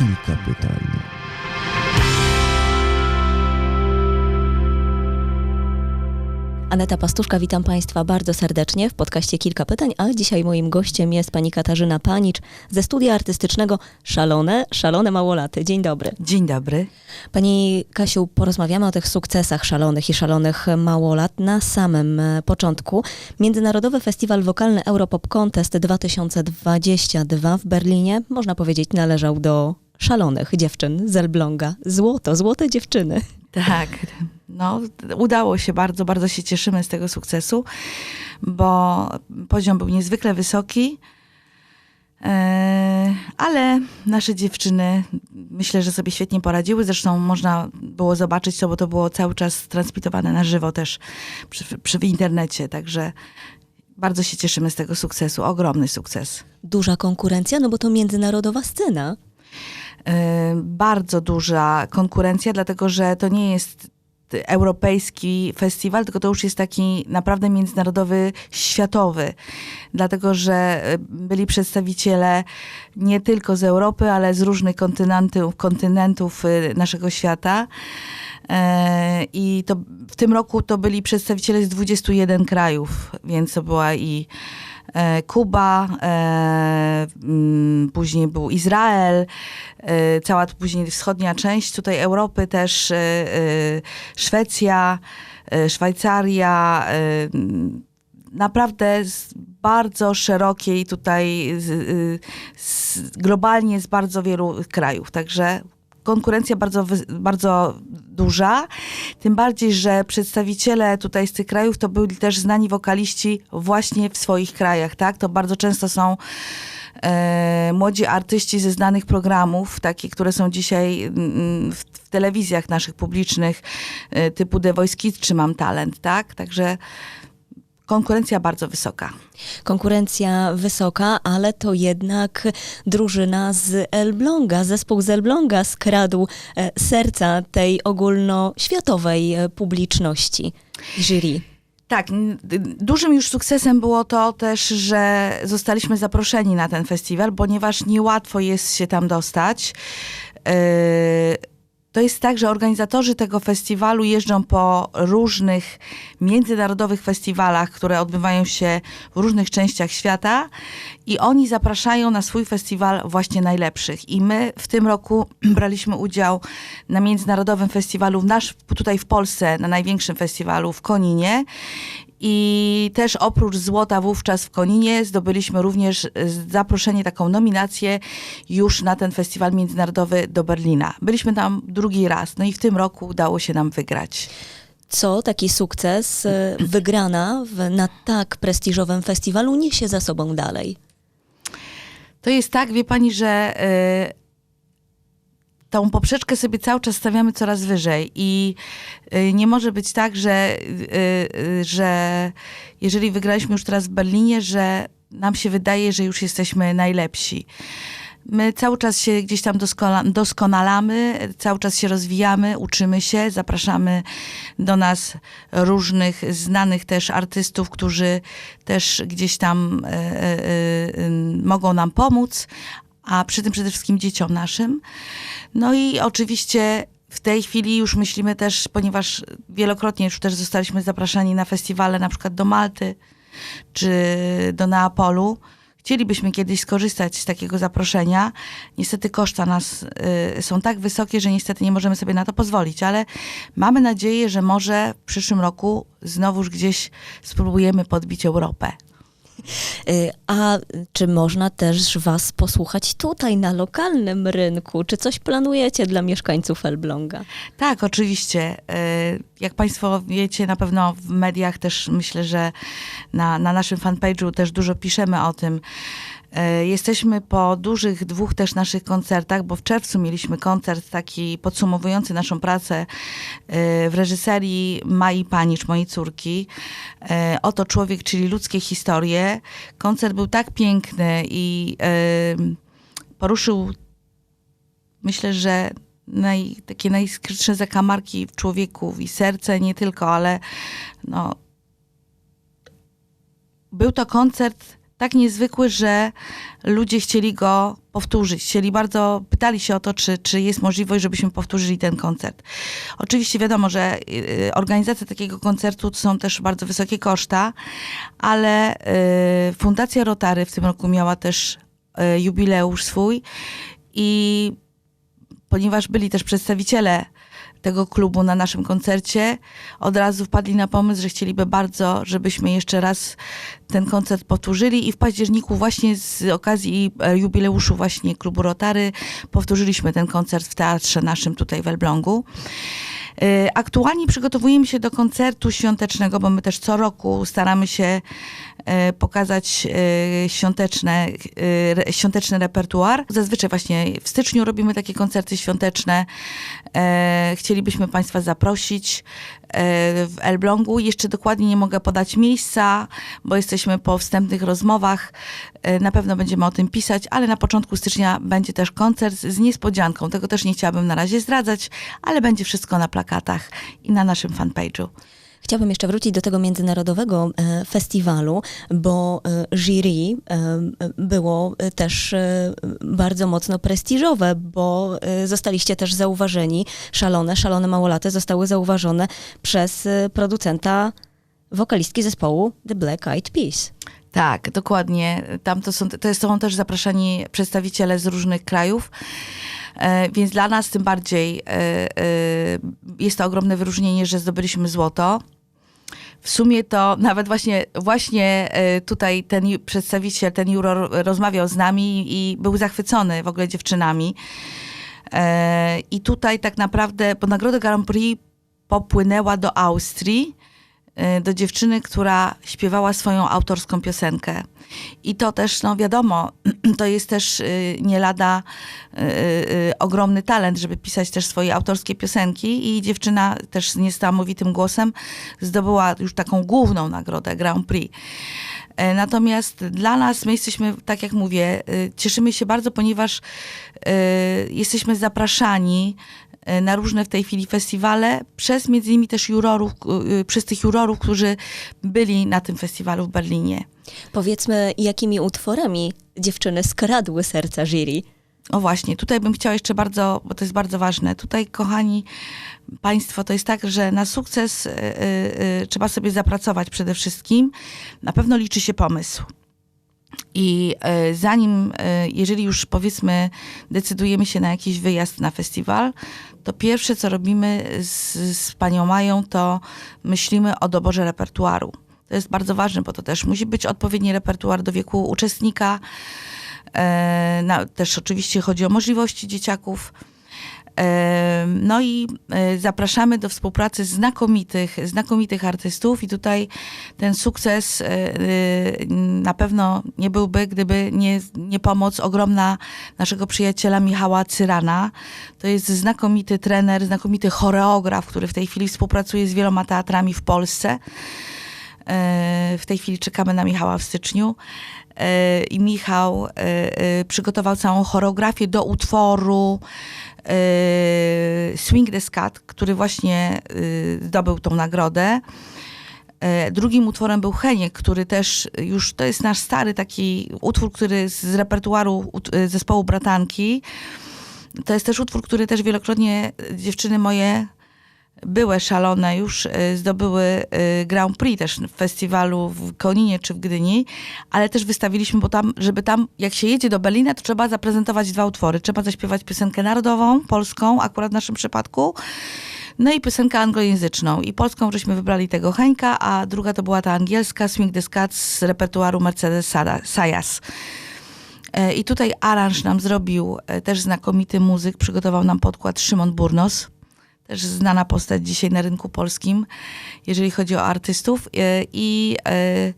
kilka pytań. Aneta Pastuszka, witam Państwa bardzo serdecznie w podcaście Kilka Pytań, a dzisiaj moim gościem jest pani Katarzyna Panicz ze studia artystycznego Szalone, Szalone Małolaty. Dzień dobry. Dzień dobry. Pani Kasiu, porozmawiamy o tych sukcesach szalonych i szalonych małolat na samym e, początku. Międzynarodowy Festiwal Wokalny Europop Contest 2022 w Berlinie, można powiedzieć, należał do szalonych dziewczyn z Elbląga. Złoto, złote dziewczyny. Tak, no udało się bardzo, bardzo się cieszymy z tego sukcesu, bo poziom był niezwykle wysoki. E, Ale nasze dziewczyny myślę, że sobie świetnie poradziły. Zresztą można było zobaczyć to, bo to było cały czas transmitowane na żywo też przy, przy w internecie. Także bardzo się cieszymy z tego sukcesu. Ogromny sukces. Duża konkurencja, no bo to międzynarodowa scena. E, bardzo duża konkurencja, dlatego że to nie jest europejski festiwal, tylko to już jest taki naprawdę międzynarodowy, światowy. Dlatego, że e, byli przedstawiciele nie tylko z Europy, ale z różnych kontynentów, kontynentów naszego świata. E, I to w tym roku to byli przedstawiciele z 21 krajów, więc to była i Kuba, e, mm, później był Izrael, e, cała później wschodnia część tutaj Europy też, e, e, Szwecja, e, Szwajcaria, e, naprawdę z bardzo szerokiej tutaj, y, globalnie z bardzo wielu krajów, także konkurencja bardzo, bardzo duża, tym bardziej, że przedstawiciele tutaj z tych krajów to byli też znani wokaliści właśnie w swoich krajach, tak? To bardzo często są e, młodzi artyści ze znanych programów, takie, które są dzisiaj mm, w, w telewizjach naszych publicznych, e, typu The Voice Kids czy Mam Talent, tak? Także konkurencja bardzo wysoka. Konkurencja wysoka, ale to jednak drużyna z Elbląga, zespół z Elbląga skradł e, serca tej ogólnoświatowej e, publiczności. Jury. Tak, dużym już sukcesem było to też, że zostaliśmy zaproszeni na ten festiwal, ponieważ niełatwo jest się tam dostać. To jest tak, że organizatorzy tego festiwalu jeżdżą po różnych międzynarodowych festiwalach, które odbywają się w różnych częściach świata i oni zapraszają na swój festiwal właśnie najlepszych. I my w tym roku braliśmy udział na międzynarodowym festiwalu w nasz, tutaj w Polsce, na największym festiwalu w Koninie. I też oprócz złota wówczas w Koninie zdobyliśmy również e, zaproszenie, taką nominację już na ten festiwal międzynarodowy do Berlina. Byliśmy tam drugi raz, no i w tym roku udało się nam wygrać. Co taki sukces, e, wygrana w, na tak prestiżowym festiwalu niesie za sobą dalej? To jest tak, wie pani, że y, tą poprzeczkę sobie cały czas stawiamy coraz wyżej i y, nie może być tak, że, y, y, że jeżeli wygraliśmy już teraz w Berlinie, że nam się wydaje, że już jesteśmy najlepsi. My cały czas się gdzieś tam doskonalamy, cały czas się rozwijamy, uczymy się, zapraszamy do nas różnych znanych też artystów, którzy też gdzieś tam e, e, e, mogą nam pomóc, a przy tym przede wszystkim dzieciom naszym. No i oczywiście w tej chwili już myślimy też, ponieważ wielokrotnie już też zostaliśmy zapraszani na festiwale, na przykład do Malty czy do Neapolu. Chcielibyśmy kiedyś skorzystać z takiego zaproszenia. Niestety koszta nas y, są tak wysokie, że niestety nie możemy sobie na to pozwolić, ale mamy nadzieję, że może w przyszłym roku znowuż gdzieś spróbujemy podbić Europę. Y, A czy można też was posłuchać tutaj na lokalnym rynku? Czy coś planujecie dla mieszkańców Elbląga? Tak, oczywiście. Y, Jak Państwo wiecie, na pewno w mediach też myślę, że na, na naszym fanpage'u też dużo piszemy o tym. Y, Jesteśmy po dużych dwóch też naszych koncertach, bo w czerwcu mieliśmy koncert taki podsumowujący naszą pracę y, w reżyserii Mai Panicz, mojej córki. Y, Oto człowiek, czyli ludzkie historie. Koncert był tak piękny i poruszył myślę, że naj, takie najskrytsze zakamarki w człowieku i serce nie tylko, ale no, był to koncert tak niezwykły, że ludzie chcieli go powtórzyć. Chcieli bardzo, pytali się o to, czy, czy jest możliwość, żebyśmy powtórzyli ten koncert. Oczywiście wiadomo, że y, organizacja takiego koncertu to są też bardzo wysokie koszta, ale y, Fundacja Rotary w tym roku miała też y, jubileusz swój i ponieważ byli też przedstawiciele tego klubu na naszym koncercie, od razu wpadli na pomysł, że chcieliby bardzo, żebyśmy jeszcze raz ten koncert powtórzyli i w październiku właśnie z okazji e, jubileuszu właśnie klubu Rotary powtórzyliśmy ten koncert w teatrze naszym tutaj w Elblągu. E, Aktualnie przygotowujemy się do koncertu świątecznego, bo my też co roku staramy się e, pokazać e, świąteczne, świąteczny repertuar. Zazwyczaj właśnie w styczniu robimy takie koncerty świąteczne. E, Chcielibyśmy Państwa zaprosić w Elblągu. Jeszcze dokładnie nie mogę podać miejsca, bo jesteśmy po wstępnych rozmowach. E, Na pewno będziemy o tym pisać, ale na początku stycznia będzie też koncert z niespodzianką. Tego też nie chciałabym na razie zdradzać, ale będzie wszystko na plakatach i na naszym fanpage'u. Chciałabym jeszcze wrócić do tego międzynarodowego e, festiwalu, bo e, jury e, było też bardzo mocno prestiżowe, bo zostaliście też zauważeni, szalone, szalone małolaty zostały zauważone przez producenta wokalistki zespołu The Black Eyed Peas. Tak, dokładnie. Tam to są, to są też zapraszani przedstawiciele z różnych krajów. Więc dla nas tym bardziej jest to ogromne wyróżnienie, że zdobyliśmy złoto. W sumie to nawet właśnie, właśnie e, tutaj ten przedstawiciel, ten juror rozmawiał z nami i był zachwycony w ogóle dziewczynami. E, I tutaj tak naprawdę, bo Nagroda Grand Prix popłynęła do Austrii, do dziewczyny, która śpiewała swoją autorską piosenkę. I to też, no wiadomo, to jest też y, nie lada y, y, ogromny talent, żeby pisać też swoje autorskie piosenki i dziewczyna też z niesamowitym głosem zdobyła już taką główną nagrodę Grand Prix. E, Natomiast dla nas, my jesteśmy, tak jak mówię, y, cieszymy się bardzo, ponieważ y, jesteśmy zapraszani y, na różne w tej chwili festiwale przez między innymi też jurorów, y, przez tych jurorów, którzy byli na tym festiwalu w Berlinie. Powiedzmy, jakimi utworami dziewczyny skradły serca jury? O właśnie, tutaj bym chciała jeszcze bardzo, bo to jest bardzo ważne. Tutaj, kochani Państwo, to jest tak, że na sukces y, y, y, trzeba sobie zapracować przede wszystkim. Na pewno liczy się pomysł. I y, zanim, y, jeżeli już powiedzmy, decydujemy się na jakiś wyjazd na festiwal, to pierwsze, co robimy z, z panią Mają, to myślimy o doborze repertuaru. To jest bardzo ważne, bo to też musi być odpowiedni repertuar do wieku uczestnika. E, na, też oczywiście chodzi o możliwości dzieciaków. No i e, zapraszamy do współpracy znakomitych, znakomitych artystów i tutaj ten sukces e, e, na pewno nie byłby, gdyby nie, nie pomoc ogromna naszego przyjaciela Michała Cyrana. To jest znakomity trener, znakomity choreograf, który w tej chwili współpracuje z wieloma teatrami w Polsce. W tej chwili czekamy na Michała w styczniu. I Michał przygotował całą choreografię do utworu Swing the Scat, który właśnie e, zdobył tą nagrodę. E, Drugim utworem był Heniek, który też już to jest nasz stary taki utwór, który z repertuaru zespołu Bratanki. To jest też utwór, który też wielokrotnie dziewczyny moje były szalone, już e, zdobyły e, Grand Prix też w festiwalu w Koninie czy w Gdyni, ale też wystawiliśmy, bo tam, żeby tam, jak się jedzie do Berlina, to trzeba zaprezentować dwa utwory. Trzeba zaśpiewać piosenkę narodową, polską, akurat w naszym przypadku, no i piosenkę anglojęzyczną. I polską żeśmy wybrali tego Heńka, a druga to była ta angielska, Swing the Scat z repertuaru Mercedes Sayas. E, I tutaj aranż nam zrobił e, też znakomity muzyk, przygotował nam podkład Szymon Burnos, też znana postać dzisiaj na rynku polskim, jeżeli chodzi o artystów. E, I e, e,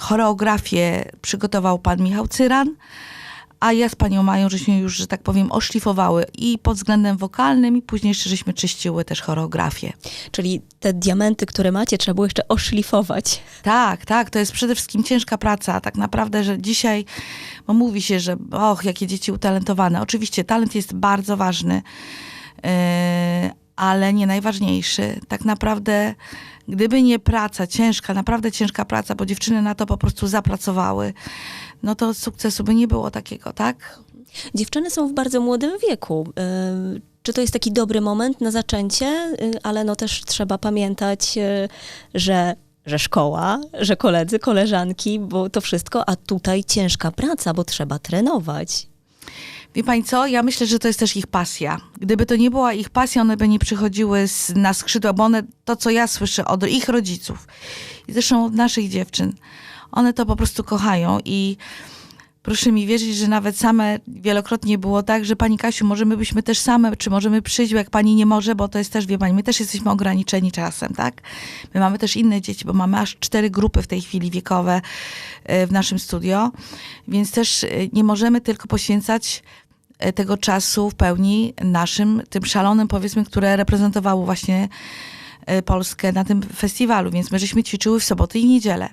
choreografię przygotował pan Michał Cyran, a ja z panią Mają żeśmy już, że tak powiem, oszlifowały i pod względem wokalnym, i później jeszcze żeśmy czyściły też choreografię. Czyli te diamenty, które macie, trzeba było jeszcze oszlifować. Tak, tak, to jest przede wszystkim ciężka praca. Tak naprawdę, że dzisiaj, bo mówi się, że och, jakie dzieci utalentowane. Oczywiście talent jest bardzo ważny, ale nie najważniejszy. Tak naprawdę, gdyby nie praca ciężka, naprawdę ciężka praca, bo dziewczyny na to po prostu zapracowały, no to sukcesu by nie było takiego, tak? Dziewczyny są w bardzo młodym wieku. Y, Czy to jest taki dobry moment na zaczęcie, Y, ale no też trzeba pamiętać, że, że szkoła, że koledzy, koleżanki, bo to wszystko, a tutaj ciężka praca, bo trzeba trenować. Wie pani co? Ja myślę, że to jest też ich pasja. Gdyby to nie była ich pasja, one by nie przychodziły z, na skrzydła, bo one, to co ja słyszę od ich rodziców i zresztą od naszych dziewczyn, one to po prostu kochają i proszę mi wierzyć, że nawet same wielokrotnie było tak, że pani Kasiu, może my byśmy też same, czy możemy przyjść, jak pani nie może, bo to jest też, wie pani, my też jesteśmy ograniczeni czasem, tak? My mamy też inne dzieci, bo mamy aż cztery grupy w tej chwili wiekowe e, w naszym studio, więc też e, nie możemy tylko poświęcać tego czasu w pełni naszym, tym szalonym, powiedzmy, które reprezentowało właśnie e, Polskę na tym festiwalu, więc my żeśmy ćwiczyły w soboty i niedzielę.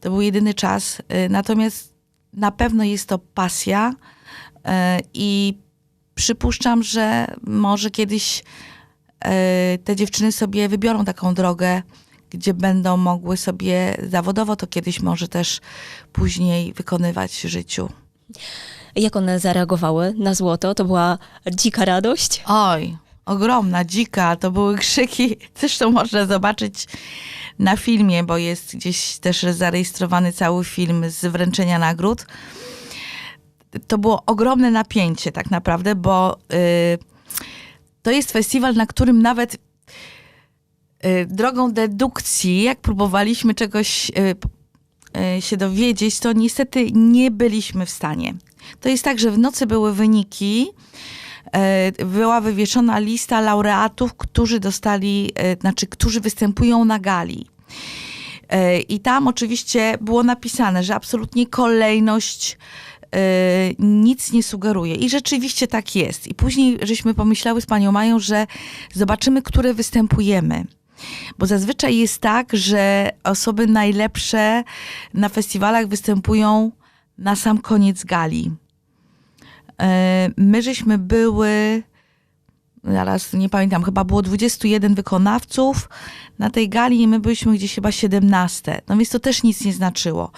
To był jedyny czas. e, Natomiast na pewno jest to pasja e, i przypuszczam, że może kiedyś e, te dziewczyny sobie wybiorą taką drogę, gdzie będą mogły sobie zawodowo to kiedyś może też później wykonywać w życiu. Jak one zareagowały na złoto? To była dzika radość? Oj, ogromna, dzika, to były krzyki. Zresztą można zobaczyć na filmie, bo jest gdzieś też zarejestrowany cały film z wręczenia nagród. To było ogromne napięcie tak naprawdę, bo y, to jest festiwal, na którym nawet y, drogą dedukcji, jak próbowaliśmy czegoś y, y, się dowiedzieć, to niestety nie byliśmy w stanie. To jest tak, że w nocy były wyniki, e, była wywieszona lista laureatów, którzy dostali, e, znaczy, którzy występują na gali. E, I tam oczywiście było napisane, że absolutnie kolejność nic nie sugeruje. I rzeczywiście tak jest. I później żeśmy pomyślały z panią Mają, że zobaczymy, które występujemy. Bo zazwyczaj jest tak, że osoby najlepsze na festiwalach występują na sam koniec gali. E, My żeśmy były, zaraz nie pamiętam, chyba było 21 wykonawców na tej gali i my byliśmy gdzieś chyba 17. No więc to też nic nie znaczyło.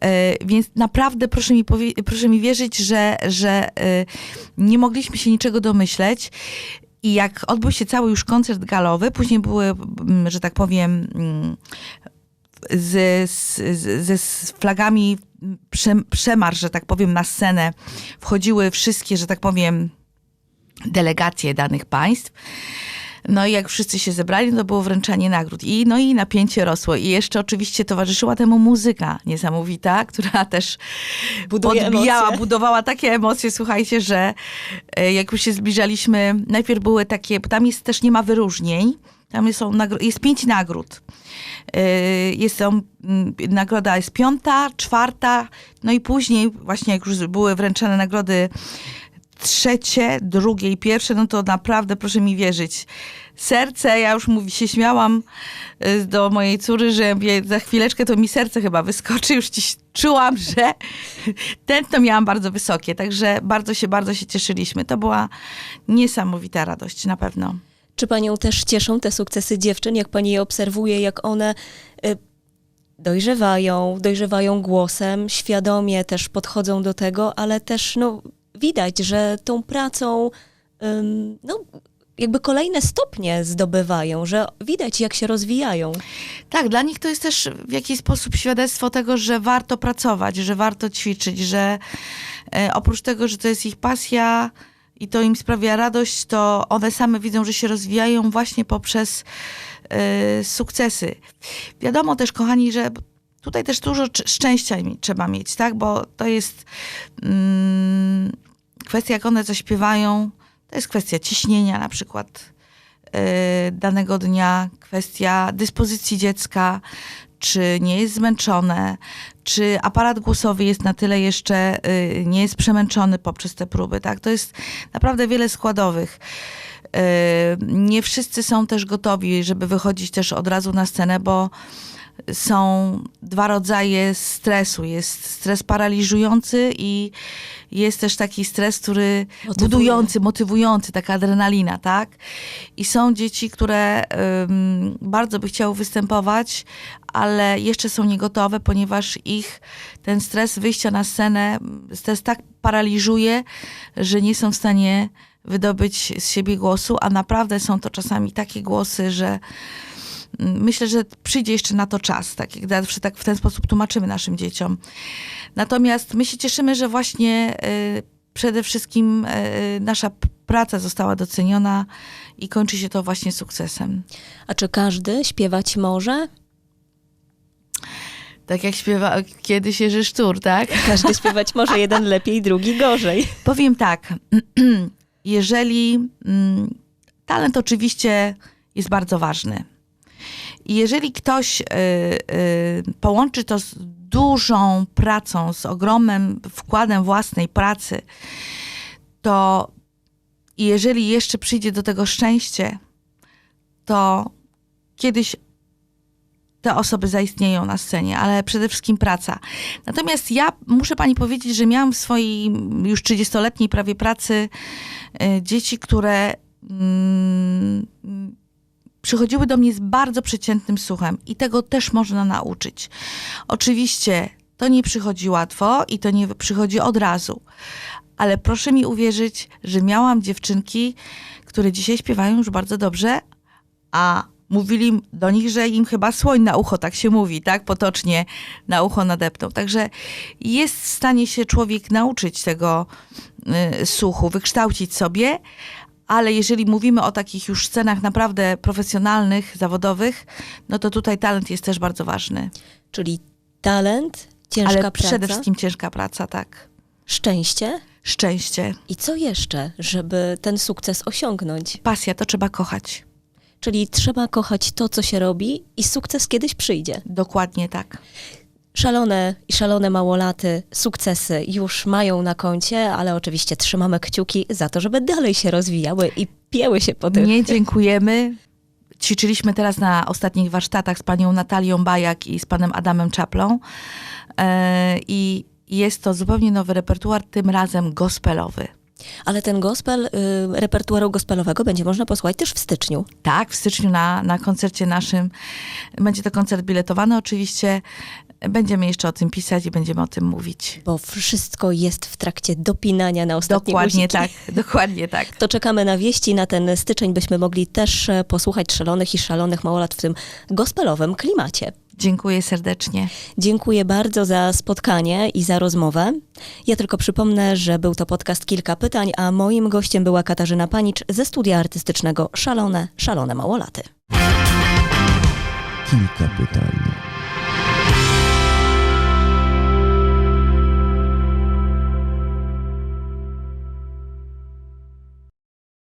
E, Więc naprawdę proszę mi, proszę mi wierzyć, że, że e, nie mogliśmy się niczego domyśleć. I jak odbył się cały już koncert galowy, później były, mm, że tak powiem, mm, z, z, z, ze flagami przemarsz, że tak powiem, na scenę wchodziły wszystkie, że tak powiem, delegacje danych państw. No i jak wszyscy się zebrali, to było wręczanie nagród. I, no i napięcie rosło. I jeszcze oczywiście towarzyszyła temu muzyka niesamowita, która też Buduje podbijała, emocje. budowała takie emocje, słuchajcie, że e, jak już się zbliżaliśmy, najpierw były takie, bo tam jest też nie ma wyróżnień, tam jest, są, jest pięć nagród. E, Jest są, mm, nagroda jest piąta, czwarta, no i później właśnie jak już były wręczane nagrody trzecie, drugie i pierwsze, no to naprawdę proszę mi wierzyć. Serce, ja już mówi, się śmiałam y, do mojej córy, że za chwileczkę to mi serce chyba wyskoczy. Już dziś czułam, że tętno miałam bardzo wysokie, także bardzo się, bardzo się cieszyliśmy. To była niesamowita radość, na pewno. Czy panią też cieszą te sukcesy dziewczyn, jak pani je obserwuje, jak one y, dojrzewają, dojrzewają głosem, świadomie też podchodzą do tego, ale też no, widać, że tą pracą no, jakby kolejne stopnie zdobywają, że widać jak się rozwijają. Tak, dla nich to jest też w jakiś sposób świadectwo tego, że warto pracować, że warto ćwiczyć, że e, oprócz tego, że to jest ich pasja i to im sprawia radość, to one same widzą, że się rozwijają właśnie poprzez e, sukcesy. Wiadomo też, kochani, że tutaj też dużo cz- szczęścia trzeba mieć, tak? Bo to jest mm, kwestia, jak one zaśpiewają, to jest kwestia ciśnienia na przykład e, danego dnia, kwestia dyspozycji dziecka, czy nie jest zmęczone, czy aparat głosowy jest na tyle jeszcze, y, nie jest przemęczony poprzez te próby, tak? To jest naprawdę wiele składowych. Y, Nie wszyscy są też gotowi, żeby wychodzić też od razu na scenę, bo są dwa rodzaje stresu. Jest stres paraliżujący i jest też taki stres, który Motywuje. budujący, motywujący, taka adrenalina, tak? I są dzieci, które ym, bardzo by chciały występować, ale jeszcze są niegotowe, ponieważ ich ten stres wyjścia na scenę, stres tak paraliżuje, że nie są w stanie wydobyć z siebie głosu, a naprawdę są to czasami takie głosy, że myślę, że przyjdzie jeszcze na to czas, tak jak zawsze tak w ten sposób tłumaczymy naszym dzieciom. Natomiast my się cieszymy, że właśnie y, przede wszystkim y, nasza p- praca została doceniona i kończy się to właśnie sukcesem. A czy każdy śpiewać może? Tak jak śpiewa kiedyś Jerzy Sztur, tak? Każdy śpiewać może, jeden lepiej, drugi gorzej. Powiem tak, jeżeli mm, talent oczywiście jest bardzo ważny. I jeżeli ktoś y, y, połączy to z dużą pracą, z ogromnym wkładem własnej pracy, to jeżeli jeszcze przyjdzie do tego szczęście, to kiedyś te osoby zaistnieją na scenie, ale przede wszystkim praca. Natomiast ja muszę pani powiedzieć, że miałam w swojej już 30-letniej prawie pracy y, dzieci, które mm, przychodziły do mnie z bardzo przeciętnym słuchem i tego też można nauczyć. Oczywiście to nie przychodzi łatwo i to nie przychodzi od razu, ale proszę mi uwierzyć, że miałam dziewczynki, które dzisiaj śpiewają już bardzo dobrze, a mówili do nich, że im chyba słoń na ucho, tak się mówi, tak potocznie na ucho nadepnął. Także jest w stanie się człowiek nauczyć tego y, słuchu, wykształcić sobie, ale jeżeli mówimy o takich już scenach naprawdę profesjonalnych, zawodowych, no to tutaj talent jest też bardzo ważny. Czyli talent, ciężka ale praca, przede wszystkim ciężka praca, tak. szczęście. Szczęście. I co jeszcze, żeby ten sukces osiągnąć? Pasja to trzeba kochać. Czyli trzeba kochać to, co się robi i sukces kiedyś przyjdzie. Dokładnie tak. Szalone i szalone małolaty sukcesy już mają na koncie, ale oczywiście trzymamy kciuki za to, żeby dalej się rozwijały i pieły się po tych. Nie dziękujemy. Ćwiczyliśmy teraz na ostatnich warsztatach z panią Natalią Bajak i z panem Adamem Czaplą. E, I jest to zupełnie nowy repertuar, tym razem gospelowy. Ale ten gospel, y, repertuaru gospelowego będzie można posłuchać też w styczniu. Tak, w styczniu na, na koncercie naszym. Będzie to koncert biletowany oczywiście. Będziemy jeszcze o tym pisać i będziemy o tym mówić. Bo wszystko jest w trakcie dopinania na ostatnie Dokładnie guziki. tak, dokładnie tak. To czekamy na wieści na ten styczeń, byśmy mogli też e, posłuchać szalonych i szalonych małolat w tym gospelowym klimacie. Dziękuję serdecznie. Dziękuję bardzo za spotkanie i za rozmowę. Ja tylko przypomnę, że był to podcast Kilka Pytań, a moim gościem była Katarzyna Panicz ze studia artystycznego Szalone, Szalone Małolaty. Kilka pytań.